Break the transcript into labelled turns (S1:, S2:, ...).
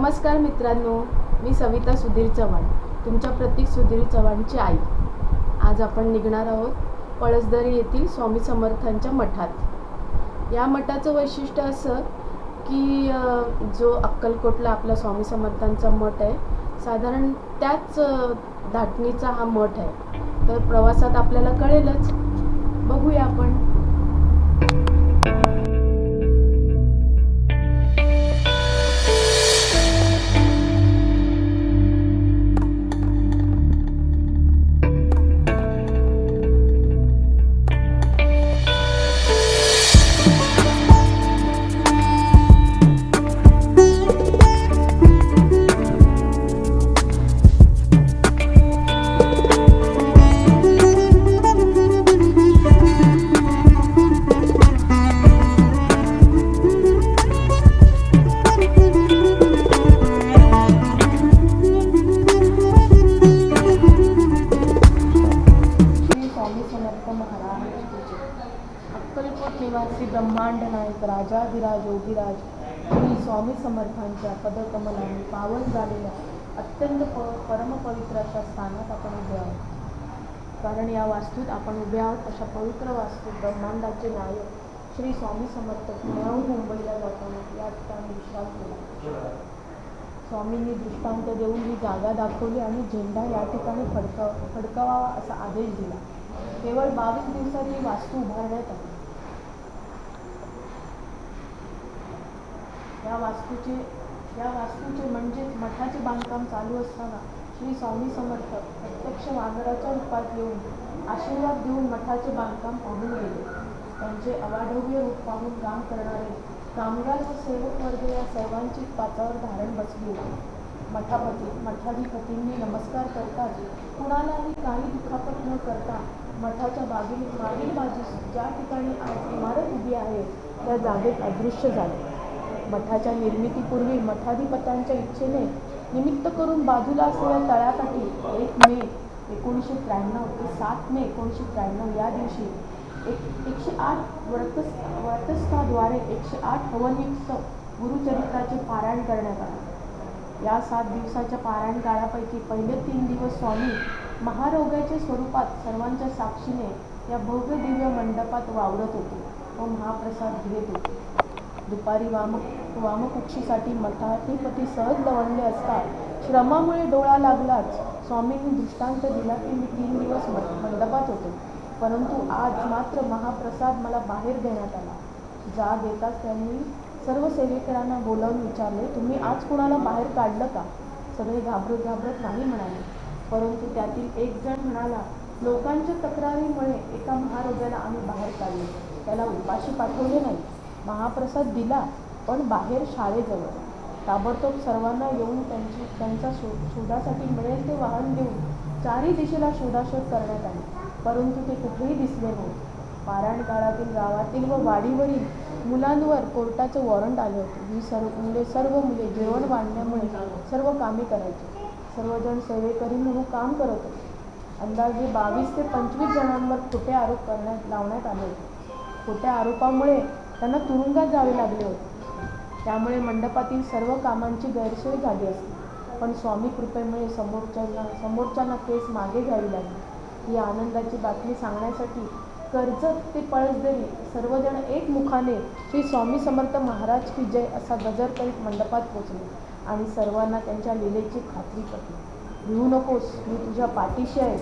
S1: नमस्कार मित्रांनो मी सविता सुधीर चव्हाण तुमच्या प्रतीक सुधीर चव्हाणची आई. आज आपण निघणार आहोत पळसदरी येथील स्वामी समर्थांच्या मठात. या मठाचं वैशिष्ट्य असं की जो अक्कलकोटला आपला स्वामी समर्थांचा मठ आहे साधारण त्याच धाटणीचा हा मठ आहे. तर प्रवासात आपल्याला कळेलच अक्कलकोट निवासी ब्रह्मांड नायक राजाधिराज योगीराज श्री स्वामी समर्थांच्या पदकमलाने पावन झालेल्या अत्यंत प परमपवित्र अशा स्थानात आपण उभे आहोत. कारण या वास्तूत आपण उभे आहोत अशा पवित्र वास्तूत ब्रह्मांडाचे नायक श्री स्वामी समर्थ पुण्याहून मुंबईला जाताना या ठिकाणी विश्वास केला. स्वामींनी दृष्टांत देऊन ही जागा दाखवली आणि झेंडा या ठिकाणी फडकाव फडकावावा असा आदेश दिला. केवळ बावीस दिवसात ही वास्तू उभारण्यात आली. या वास्तूचे या वास्तूचे म्हणजेच मठाचे बांधकाम चालू असताना श्री स्वामी समर्थ प्रत्यक्ष वानराच्या रूपात येऊन आशीर्वाद देऊन मठाचे बांधकाम पाहून गेले. त्यांचे अवाढव्य रूप पाहून काम करणारे कामगार व सेवक वर्ग या सर्वांची पाचावर धारण बसली. होती मठापती मठाधिपतींनी नमस्कार करताच कुणालाही काही दुखापत न करता मठाच्या बाजूने मागील बाजूस ज्या ठिकाणी आज इमारत उभी आहे त्या जागेत अदृश्य झाले. मठाच्या निर्मितीपूर्वी मठाधिपत्यांच्या इच्छेने निमित्त करून बाजूला असलेल्या तळासाठी एक मे एकोणीसशे त्र्याण्णव ते सात मे एकोणीसशे त्र्याण्णव या दिवशी एक एकशे आठ व्रतस व्रतस्थाद्वारे एकशे आठ हवनयुक्त गुरुचरित्राचे पारायण करण्यात आले. या सात दिवसाच्या पारायण काळापैकी पहिले तीन दिवस स्वामी महारोग्याच्या स्वरूपात सर्वांच्या साक्षीने या भव्य दिव्य मंडपात वावरत होते व महाप्रसाद घेत होते. दुपारी वाम वामकुक्षीसाठी मठाधिपती सहज लवणले असता श्रमामुळे डोळा लागलाच. स्वामींनी दृष्टांत दिला की मी तीन दिवस मंडपात होते. परंतु आज मात्र महाप्रसाद मला बाहेर देण्यात आला. जा देताच त्यांनी सर्व सेवेकरांना बोलावून विचारले तुम्ही आज कुणाला बाहेर काढलं का? सगळे घाबरत घाबरत नाही म्हणाले. परंतु त्यातील एक जण म्हणाला लोकांच्या तक्रारीमुळे एका महारोग्याला आम्ही बाहेर काढले. त्याला उपाशी पाठवले नाही. महाप्रसाद दिला पण बाहेर शाळेजवळ. ताबडतोब सर्वांना येऊन त्यांची त्यांचा शो शोधासाठी मिळेल ते वाहन देऊन चारही दिशेला शोधाशोध करण्यात आली. परंतु ते कुठेही दिसले नाही. पारायण काळातील गावातील व वाडीवरील मुलांवर कोर्टाचं वॉरंट आले होते. ही सर्व मुले सर्व मुले जेवण वाढण्यामुळे सर्व कामे करायची. सर्वजण सेवेकरी म्हणून काम करत होते. अंदाजे बावीस ते पंचवीस जणांवर खोटे आरोप करण्यात लावण्यात आले होते. खोट्या आरोपामुळे त्यांना तुरुंगात जावे लागले होते. त्यामुळे मंडपातील सर्व कामांची गैरसोय झाली असती. पण स्वामी कृपेमुळे समोरच्यांना समोरच्यांना केस मागे घ्यावी लागली. ही आनंदाची बातमी सांगण्यासाठी कर्जत ते पळसदरी सर्वजण एकमुखाने श्री स्वामी समर्थ महाराज की जय असा गजर करीत मंडपात पोचले आणि सर्वांना त्यांच्या लिलेची खात्री पटली. भिवू नकोस मी तुझ्या पाठीशी आहे.